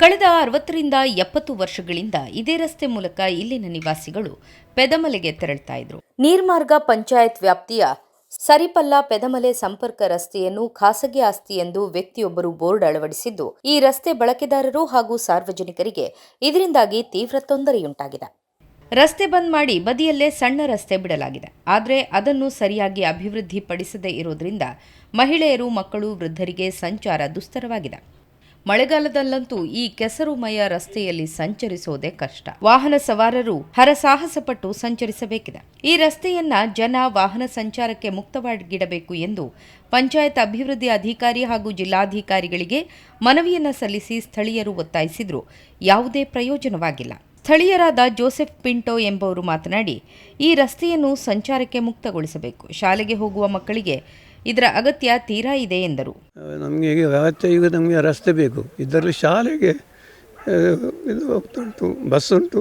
ಕಳೆದ ಅರವತ್ತರಿಂದ ಎಪ್ಪತ್ತು ವರ್ಷಗಳಿಂದ ಇದೇ ರಸ್ತೆ ಮೂಲಕ ಇಲ್ಲಿನ ನಿವಾಸಿಗಳು ಪೆದಮಲೆಗೆ ತೆರಳ್ತಾ ಇದ್ರು. ನೀರ್ಮಾರ್ಗ ಪಂಚಾಯತ್ ವ್ಯಾಪ್ತಿಯ ಸರಿಪಲ್ಲ ಪೆದಮಲೆ ಸಂಪರ್ಕ ರಸ್ತೆಯನ್ನು ಖಾಸಗಿ ಆಸ್ತಿ ಎಂದು ವ್ಯಕ್ತಿಯೊಬ್ಬರು ಬೋರ್ಡ್ ಅಳವಡಿಸಿದ್ದು ಈ ರಸ್ತೆ ಬಳಕೆದಾರರು ಹಾಗೂ ಸಾರ್ವಜನಿಕರಿಗೆ ಇದರಿಂದಾಗಿ ತೀವ್ರ ತೊಂದರೆಯುಂಟಾಗಿದೆ. ರಸ್ತೆ ಬಂದ್ ಮಾಡಿ ಬದಿಯಲ್ಲೇ ಸಣ್ಣ ರಸ್ತೆ ಬಿಡಲಾಗಿದೆ. ಆದರೆ ಅದನ್ನು ಸರಿಯಾಗಿ ಅಭಿವೃದ್ಧಿಪಡಿಸದೇ ಇರೋದ್ರಿಂದ ಮಹಿಳೆಯರು ಮಕ್ಕಳು ವೃದ್ಧರಿಗೆ ಸಂಚಾರ ದುಸ್ತರವಾಗಿದೆ. ಮಳೆಗಾಲದಲ್ಲಂತೂ ಈ ಕೆಸರುಮಯ ರಸ್ತೆಯಲ್ಲಿ ಸಂಚರಿಸೋದೇ ಕಷ್ಟ. ವಾಹನ ಸವಾರರು ಹರಸಾಹಸ ಪಟ್ಟು ಸಂಚರಿಸಬೇಕಿದೆ. ಈ ರಸ್ತೆಯನ್ನ ಜನ ವಾಹನ ಸಂಚಾರಕ್ಕೆ ಮುಕ್ತವಾಗಿಡಬೇಕು ಎಂದು ಪಂಚಾಯತ್ ಅಭಿವೃದ್ಧಿ ಅಧಿಕಾರಿ ಹಾಗೂ ಜಿಲ್ಲಾಧಿಕಾರಿಗಳಿಗೆ ಮನವಿಯನ್ನ ಸಲ್ಲಿಸಿ ಸ್ಥಳೀಯರು ಒತ್ತಾಯಿಸಿದ್ರು. ಯಾವುದೇ ಪ್ರಯೋಜನವಾಗಿಲ್ಲ. ಸ್ಥಳೀಯರಾದ ಜೋಸೆಫ್ ಪಿಂಟೋ ಎಂಬವರು ಮಾತನಾಡಿ, ಈ ರಸ್ತೆಯನ್ನು ಸಂಚಾರಕ್ಕೆ ಮುಕ್ತಗೊಳಿಸಬೇಕು. ಶಾಲೆಗೆ ಹೋಗುವ ಮಕ್ಕಳಿಗೆ ಇದರ ಅಗತ್ಯ ತೀರಾ ಇದೆ ಎಂದರು. ನಮಗೆ ಈಗ ವ್ಯವಸ್ಥೆ ಈಗ ನಮಗೆ ರಸ್ತೆ ಬೇಕು. ಇದರಲ್ಲಿ ಶಾಲೆಗೆ ಇದು ಹೋಗ್ತುಂಟು ಬಸ್ ಉಂಟು.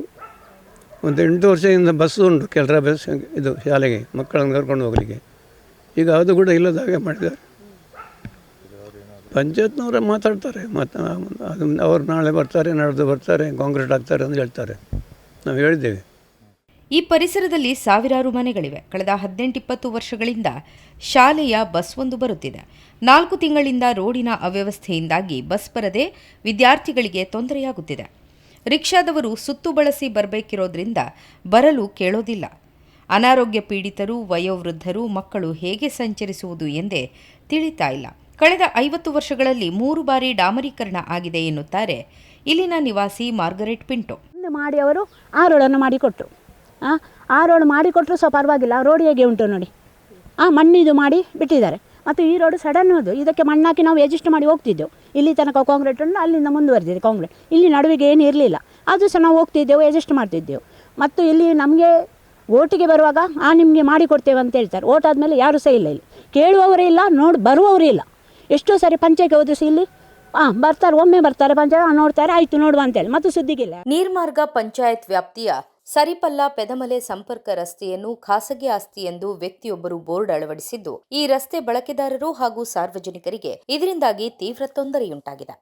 ಒಂದು ಎಂಟು ವರ್ಷದಿಂದ ಬಸ್ ಉಂಟು ಕೆಲರ ಬಸ್ ಇದು ಶಾಲೆಗೆ, ಮಕ್ಕಳನ್ನು ಕರ್ಕೊಂಡು ಹೋಗಲಿಕ್ಕೆ. ಈಗ ಅದು ಕೂಡ ಇಲ್ಲದ ಹಾಗೆ ಮಾಡಿದ್ದಾರೆ. ಪಂಚಾಯತ್ನವರೇ ಮಾತಾಡ್ತಾರೆ ಮತ್ತು ಅದು ಅವ್ರು ನಾಳೆ ಬರ್ತಾರೆ, ನಾಡ್ದು ಬರ್ತಾರೆ ಕಾಂಕ್ರೀಟ್ ಹಾಕ್ತಾರೆ ಅಂತ ಹೇಳ್ತಾರೆ. ನಾವು ಹೇಳಿದ್ದೇವೆ. ಈ ಪರಿಸರದಲ್ಲಿ ಸಾವಿರಾರು ಮನೆಗಳಿವೆ. ಕಳೆದ ಹದಿನೆಂಟಿಪ್ಪತ್ತು ವರ್ಷಗಳಿಂದ ಶಾಲೆಯ ಬಸ್ ಒಂದು ಬರುತ್ತಿದೆ. ನಾಲ್ಕು ತಿಂಗಳಿಂದ ರೋಡಿನ ಅವ್ಯವಸ್ಥೆಯಿಂದಾಗಿ ಬಸ್ ಬರದೆ ವಿದ್ಯಾರ್ಥಿಗಳಿಗೆ ತೊಂದರೆಯಾಗುತ್ತಿದೆ. ರಿಕ್ಷಾದವರು ಸುತ್ತು ಬಳಸಿ ಬರಬೇಕಿರೋದ್ರಿಂದ ಬರಲು ಕೇಳೋದಿಲ್ಲ. ಅನಾರೋಗ್ಯ ಪೀಡಿತರು, ವಯೋವೃದ್ಧರು, ಮಕ್ಕಳು ಹೇಗೆ ಸಂಚರಿಸುವುದು ಎಂದೇ ತಿಳಿತಾ ಇಲ್ಲ. ಕಳೆದ ಐವತ್ತು ವರ್ಷಗಳಲ್ಲಿ ಮೂರು ಬಾರಿ ಡಾಮರೀಕರಣ ಆಗಿದೆ ಎನ್ನುತ್ತಾರೆ ಇಲ್ಲಿನ ನಿವಾಸಿ ಮಾರ್ಗರೆಟ್ ಪಿಂಟೋ. ಮಾಡಿ ಅವರು ಆರೋಳನ್ನು ಮಾಡಿಕೊಟ್ರು ಆ, ಆ ರೋಡ್ ಮಾಡಿಕೊಟ್ರು ಸಹ ಪರವಾಗಿಲ್ಲ. ರೋಡ್ ಹೇಗೆ ಉಂಟು ನೋಡಿ. ಆ ಮಣ್ಣಿದು ಮಾಡಿ ಬಿಟ್ಟಿದ್ದಾರೆ. ಮತ್ತು ಈ ರೋಡ್ ಸಡನ್ ಅದು. ಇದಕ್ಕೆ ಮಣ್ಣಾಕಿ ನಾವು ಅಡ್ಜಸ್ಟ್ ಮಾಡಿ ಹೋಗ್ತಿದ್ದೆವು. ಇಲ್ಲಿ ತನಕ ಕಾಂಕ್ರೀಟ್ ಉಂಟು ಅಲ್ಲಿಂದ ಮುಂದುವರೆದಿದೆ ಕಾಂಕ್ರೀಟ್ ಇಲ್ಲಿ ನಡುವಿಗೆ ಏನು ಇರಲಿಲ್ಲ. ಅದು ಸಹ ನಾವು ಹೋಗ್ತಿದ್ದೆವು ಅಡ್ಜಸ್ಟ್ ಮಾಡ್ತಿದ್ದೆವು. ಮತ್ತು ಇಲ್ಲಿ ನಮಗೆ ಓಟಿಗೆ ಬರುವಾಗ ಆ ನಿಮಗೆ ಮಾಡಿಕೊಡ್ತೇವೆ ಅಂತ ಹೇಳ್ತಾರೆ. ಓಟ್ ಆದಮೇಲೆ ಯಾರೂ ಸಹ ಇಲ್ಲ ಇಲ್ಲಿ. ಕೇಳುವವರೇ ಇಲ್ಲ ನೋಡಿ ಬರುವವರೇ ಇಲ್ಲ. ಎಷ್ಟೋ ಸಾರಿ ಪಂಚಾಯತ್ಗೆ ಹೋದ್ರು ಇಲ್ಲಿ ಹಾಂ ಬರ್ತಾರೆ ಒಮ್ಮೆ ಬರ್ತಾರೆ ಪಂಚಾಯತ್ ನೋಡ್ತಾರೆ ಆಯಿತು ನೋಡುವ ಅಂತೇಳಿ ಮತ್ತು ಸುದ್ದಿಗಿಲ್ಲ ನೀರ್ಮಾರ್ಗ ಪಂಚಾಯತ್ ವ್ಯಾಪ್ತಿಯ ಸರಿಪಲ್ಲ ಪೆದಮಲೆ ಸಂಪರ್ಕ ರಸ್ತೆಯನ್ನು ಖಾಸಗಿ ಆಸ್ತಿ ಎಂದು ವ್ಯಕ್ತಿಯೊಬ್ಬರು ಬೋರ್ಡ್ ಅಳವಡಿಸಿದ್ದು, ಈ ರಸ್ತೆ ಬಳಕೆದಾರರು ಹಾಗೂ ಸಾರ್ವಜನಿಕರಿಗೆ ಇದರಿಂದಾಗಿ ತೀವ್ರ ತೊಂದರೆಯುಂಟಾಗಿದೆ.